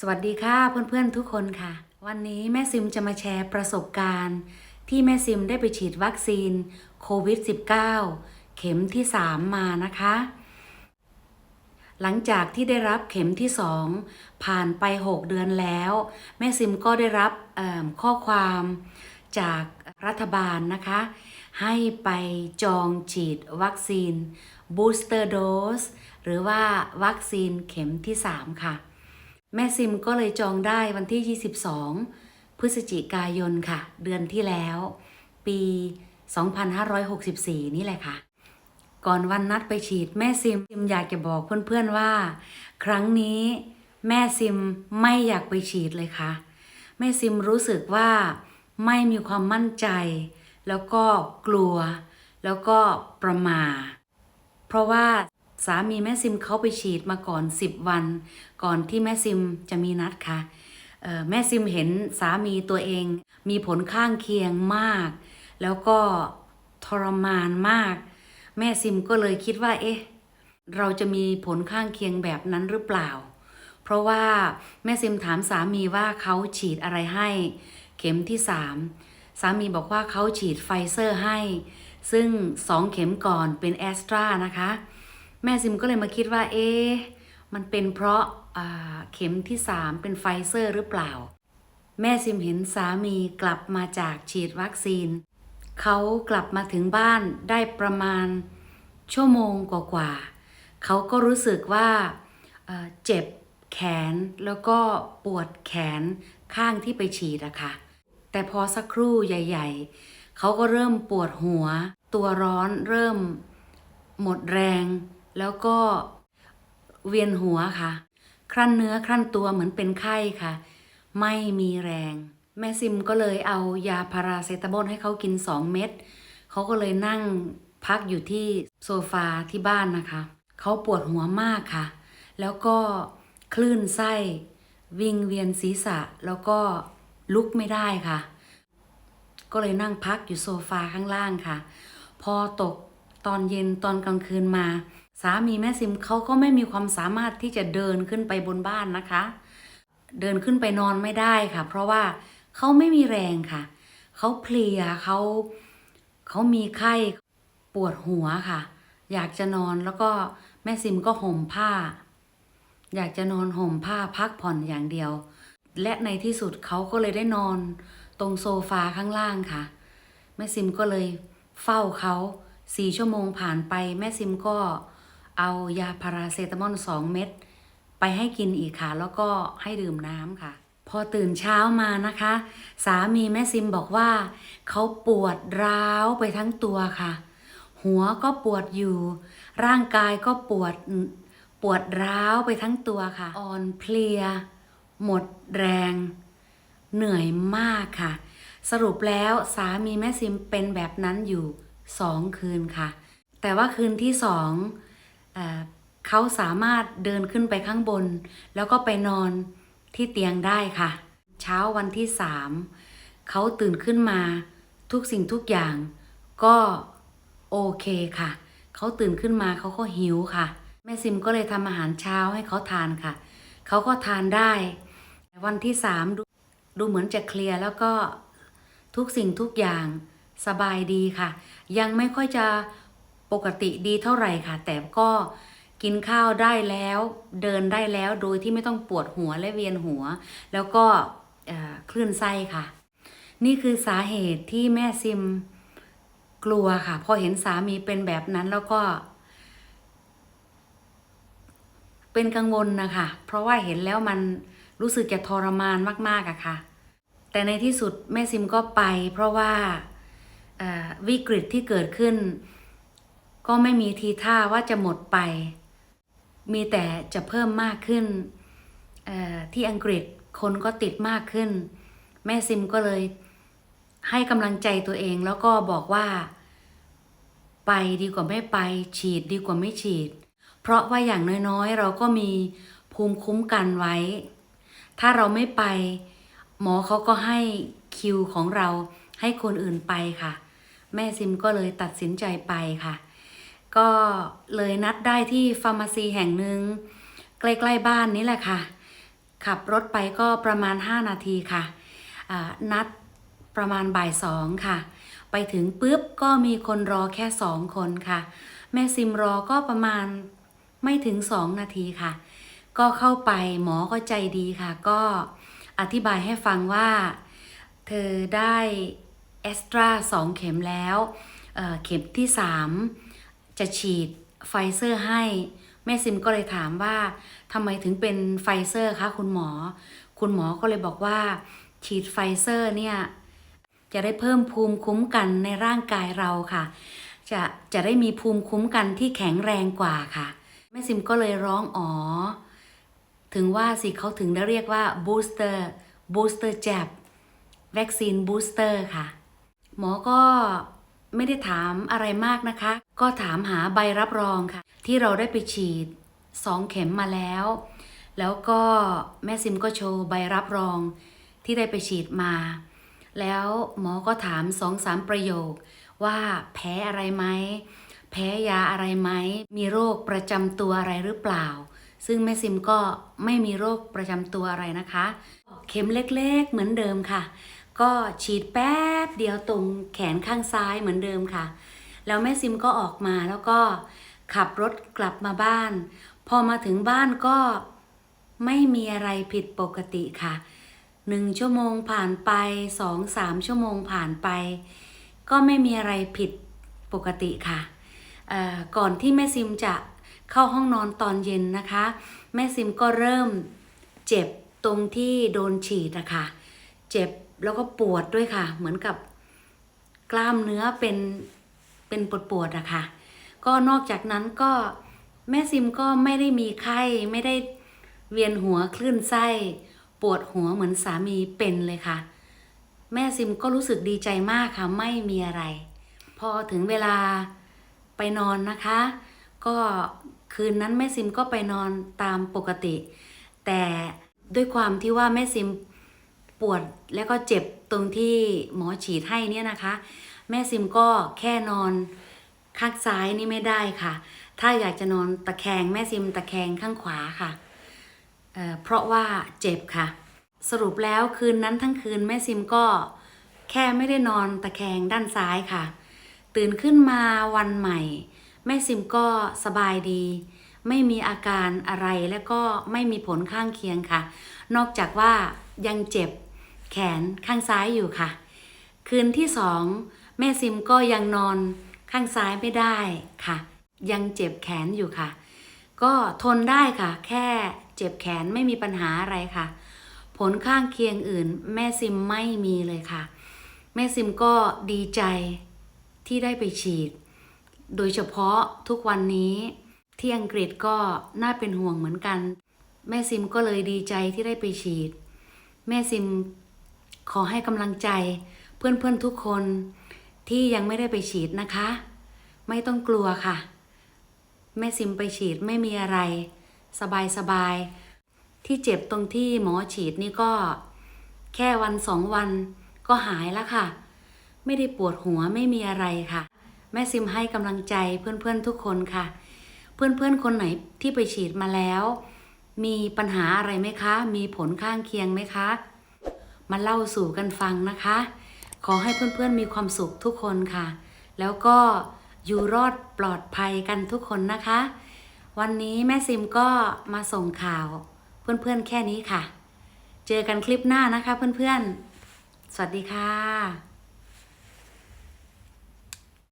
สวัสดีค่ะเพื่อนๆทุกคนค่ะ วันนี้แม่ซิมจะมาแชร์ประสบการณ์ ที่แม่ซิมได้ไปฉีดวัคซีนโควิด -19 เข็มที่ 3 มานะคะ หลังจากที่ได้รับเข็มที่ 2 ผ่านไป 6 เดือนแล้ว แม่ซิมก็ได้รับข้อความจากรัฐบาลนะคะ ให้ไปจองฉีดวัคซีน booster dose หรือว่าวัคซีนเข็มที่ 3 ค่ะ แม่ซิมก็เลยจองได้วันที่ 22 พฤศจิกายนค่ะ เดือนที่แล้ว ปี 2564 นี่แหละค่ะ ก่อนวันนัดไปฉีดแม่ซิมซิมอยากจะบอกเพื่อนๆว่า ครั้งนี้แม่ซิมไม่อยากไปฉีดเลยค่ะ แม่ซิมรู้สึกว่าไม่มีความมั่นใจ แล้วก็กลัว แล้วก็ประมาเพราะว่า สามีแม่ซิมเขาไปฉีดมาก่อน 10 วัน ก่อนที่แม่ซิมจะมีนัดค่ะเอ่อแม่ซิมเห็นสามีตัวเอง มีผลข้างเคียงมาก แล้วก็ทรมานมาก แม่ซิมก็เลยคิดว่า เอ๊ะ เราจะมีผลข้างเคียงแบบนั้นหรือเปล่า เพราะว่าแม่ซิมถามสามีว่าเขาฉีดอะไรให้ เข็มที่สามสามีบอกว่าเขาฉีดไฟเซอร์ให้ ซึ่งสองเข็มก่อนเป็นแอสตรานะคะ แม่ซิมก็เลยมาคิดว่า เอ๊มันเป็นเพราะเข็มที่สามเป็นไฟเซอร์หรือเปล่า แม่ซิมเห็นสามีกลับมาจากฉีดวัคซีน เขากลับมาถึงบ้านได้ประมาณชั่วโมงกว่าๆเขาก็รู้สึกว่าเอ่อเจ็บแขนแล้วก็ปวดแขนข้างที่ไปฉีดอะค่ะ แต่พอสักครู่ใหญ่ ๆ เขาก็เริ่มปวดหัว ตัวร้อนเริ่มหมดแรง แล้วก็เวียนหัวค่ะ ครั่นเนื้อครั่นตัวเหมือนเป็นไข้ค่ะ ไม่มีแรง แม่ซิมก็เลยเอายาพาราเซตามอลให้เขากิน2เม็ดเขาก็เลยนั่งพักอยู่ที่โซฟาที่บ้านนะคะ เขาปวดหัวมากค่ะ แล้วก็คลื่นไส้ วิงเวียนศีรษะแล้วก็ลุกไม่ได้ค่ะ ก็เลยนั่งพักอยู่โซฟาข้างล่างค่ะ พอตกตอนเย็นตอนกลางคืนมา สามีแม่ซิมเขาก็ไม่มีความสามารถที่จะเดินขึ้นไปบนบ้านนะคะ เดินขึ้นไปนอนไม่ได้ค่ะ เพราะว่าเขาไม่มีแรงค่ะ เขาเพลียเขาเขามีไข้ปวดหัวค่ะ อยากจะนอนแล้วก็แม่ซิมก็ห่มผ้า อยากจะนอนห่มผ้าพักผ่อนอย่างเดียว และในที่สุดเขาก็เลยได้นอน ตรงโซฟาข้างล่างค่ะ แม่ซิมก็เลยเฝ้าเขาสี่ชั่วโมงผ่านไป แม่ซิมก็ เอายาพาราเซตามอลสองเม็ดไปให้กินอีกค่ะ แล้วก็ให้ดื่มน้ำค่ะ พอตื่นเช้ามานะคะ สามีแม่ซิมบอกว่า เขาปวดร้าวไปทั้งตัวค่ะ หัวก็ปวดอยู่ ร่างกายก็ปวดปวดร้าวไปทั้งตัวค่ะ อ่อนเพลีย หมดแรง เหนื่อยมากค่ะ สรุปแล้วสามีแม่ซิมเป็นแบบนั้นอยู่สองคืนค่ะ แต่ว่าคืนที่สอง เขาสามารถเดินขึ้นไปข้างบน แล้วก็ไปนอนที่เตียงได้ค่ะ เช้าวันที่สามเขาตื่นขึ้นมาทุกสิ่งทุกอย่างก็โอเคค่ะ เขาตื่นขึ้นมาเขาก็หิวค่ะ แม่ซิมก็เลยทำอาหารเช้าให้เขาทานค่ะ เขาก็ทานได้ วันที่สามดดูเหมือนจะเคลียร์แล้วก็ทุกสิ่งทุกอย่างสบายดีค่ะ ยังไม่ค่อยจะ ปกติดีเท่าไหร่ค่ะ แต่ก็กินข้าวได้แล้ว เดินได้แล้วโดยที่ไม่ต้องปวดหัวและเวียนหัว แล้วก็เคลื่นไส้ค่ะ นี่คือสาเหตุที่แม่ซิมกลัวค่ะพอเห็นสามีเป็นแบบนั้นแล้วก็ เป็นกังวลนะคะ เพราะว่าเห็นแล้วมันรู้สึกจะทรมานมากๆอะค่ะ แต่ในที่สุดแม่ซิมก็ไป เพราะว่าวิกฤตที่เกิดขึ้น ก็ไม่มีทีท่าว่าจะหมดไป มีแต่จะเพิ่มมากขึ้นเอ่อที่อังกฤษคนก็ติดมากขึ้น แม่ซิมก็เลยให้กำลังใจตัวเองแล้วก็บอกว่า ไปดีกว่าไม่ไป ฉีดดีกว่าไม่ฉีด เพราะว่าอย่างน้อยๆ เราก็มีภูมิคุ้มกันไว้ ถ้าเราไม่ไป หมอเขาก็ให้คิวของเราให้คนอื่นไปค่ะ แม่ซิมก็เลยตัดสินใจไปค่ะ ก็เลยนัดได้ที่ฟาร์มาซีแห่งหนึ่งใกล้ๆบ้านนี้แหละค่ะ ขับรถไปก็ประมาณ 5 นาทีค่ะ นัดประมาณบ่ายสองค่ะ ไปถึงปุ๊บก็มีคนรอแค่สองคนค่ะ แม่ซิมรอก็ประมาณไม่ถึงสองนาทีค่ะ ก็เข้าไปหมอก็ใจดีค่ะ ก็อธิบายให้ฟังว่า เธอได้เอสตราสองเข็มแล้วเเข็มที่สาม จะฉีดไฟเซอร์ให้ แม่ซิมก็เลยถามว่าทำไมถึงเป็นไฟเซอร์คะคุณหมอ คุณหมอก็เลยบอกว่า ฉีดไฟเซอร์เนี่ยจะได้เพิ่มภูมิคุ้มกันในร่างกายเราค่ะ จะจะได้มีภูมิคุ้มกันที่แข็งแรงกว่าค่ะ แม่ซิมก็เลยร้องอ๋อ ถึงว่าสิเขาถึงได้เรียกว่า booster booster jab วัคซีนบูสเตอร์ค่ะ หมอก็ ไม่ได้ถามอะไรมากนะคะ ก็ถามหาใบรับรองค่ะ ที่เราได้ไปฉีด2เข็มมาแล้ว แล้วก็แม่ซิมก็โชว์ใบรับรองที่ได้ไปฉีดมา แล้วหมอก็ถามสองสามประโยค ว่าแพ้อะไรไหมแพ้ยาอะไรไหม มีโรคประจำตัวอะไรหรือเปล่า ซึ่งแม่ซิมก็ไม่มีโรคประจำตัวอะไรนะคะ เข็มเล็กๆเหมือนเดิมค่ะ ก็ฉีดแป๊บเดียวตรงแขนข้างซ้ายเหมือนเดิมค่ะ แล้วแม่ซิมก็ออกมาแล้วก็ขับรถกลับมาบ้าน พอมาถึงบ้านก็ไม่มีอะไรผิดปกติค่ะหนึ่งชั่วโมงผ่านไปสองสามชั่วโมงผ่านไป ก็ไม่มีอะไรผิดปกติค่ะ ก่อนที่แม่ซิมจะเข้าห้องนอนตอนเย็นนะคะ แม่ซิมก็เริ่มเจ็บตรงที่โดนฉีดอะคะ เจ็บ แล้วก็ปวดด้วยค่ะ เหมือนกับกล้ามเนื้อเป็นเป็นปวดปวดอะค่ะ ก็นอกจากนั้นก็แม่ซิมก็ไม่ได้มีไข้ไม่ได้เวียนหัวคลื่นไส้ ปวดหัวเหมือนสามีเป็นเลยค่ะ แม่ซิมก็รู้สึกดีใจมากค่ะ ไม่มีอะไร พอถึงเวลาไปนอนนะคะ ก็คืนนั้นแม่ซิมก็ไปนอนตามปกติ แต่ด้วยความที่ว่าแม่ซิม ปวดแล้วก็เจ็บตรงที่หมอฉีดให้เนี่ยนะคะ แม่ซิมก็แค่นอนข้างซ้ายนี่ไม่ได้ค่ะ ถ้าอยากจะนอนตะแคงแม่ซิมตะแคงข้างขวาค่ะเเพราะว่าเจ็บค่ะ สรุปแล้วคืนนั้นทั้งคืนแม่ซิมก็แค่ไม่ได้นอนตะแคงด้านซ้ายค่ะ ตื่นขึ้นมาวันใหม่ แม่ซิมก็สบายดี ไม่มีอาการอะไรและก็ไม่มีผลข้างเคียงค่ะ นอกจากว่ายังเจ็บ แขนข้างซ้ายอยู่ค่ะ คืนที่สองแม่ซิมก็ยังนอนข้างซ้ายไม่ได้ค่ะ ยังเจ็บแขนอยู่ค่ะ ก็ทนได้ค่ะ แค่เจ็บแขนไม่มีปัญหาอะไรค่ะ ผลข้างเคียงอื่น แม่ซิมไม่มีเลยค่ะ แม่ซิมก็ดีใจที่ได้ไปฉีด โดยเฉพาะทุกวันนี้ที่อังกฤษก็น่าเป็นห่วงเหมือนกัน แม่ซิมก็เลยดีใจที่ได้ไปฉีด แม่ซิม ขอให้กำลังใจเพื่อนๆทุกคนที่ยังไม่ได้ไปฉีดนะคะ ไม่ต้องกลัวค่ะ แม่ซิมไปฉีดไม่มีอะไร สบายสบายๆที่เจ็บตรงที่หมอฉีดนี่ก็ แค่วันสองวันก็หายแล้วค่ะ ไม่ได้ปวดหัวไม่มีอะไรค่ะ แม่ซิมให้กำลังใจเพื่อนๆทุกคนค่ะ เพื่อนๆคนไหนที่ไปฉีดมาแล้ว มีปัญหาอะไรไหมคะ มีผลข้างเคียงไหมคะ มาเล่าสู่กันฟังนะคะ ขอให้เพื่อนๆมีความสุขทุกคนค่ะ แล้วก็อยู่รอดปลอดภัยกันทุกคนนะคะ วันนี้แม่ซิมก็มาส่งข่าว เพื่อนๆแค่นี้ค่ะ เจอกันคลิปหน้านะคะเพื่อนๆ สวัสดีค่ะ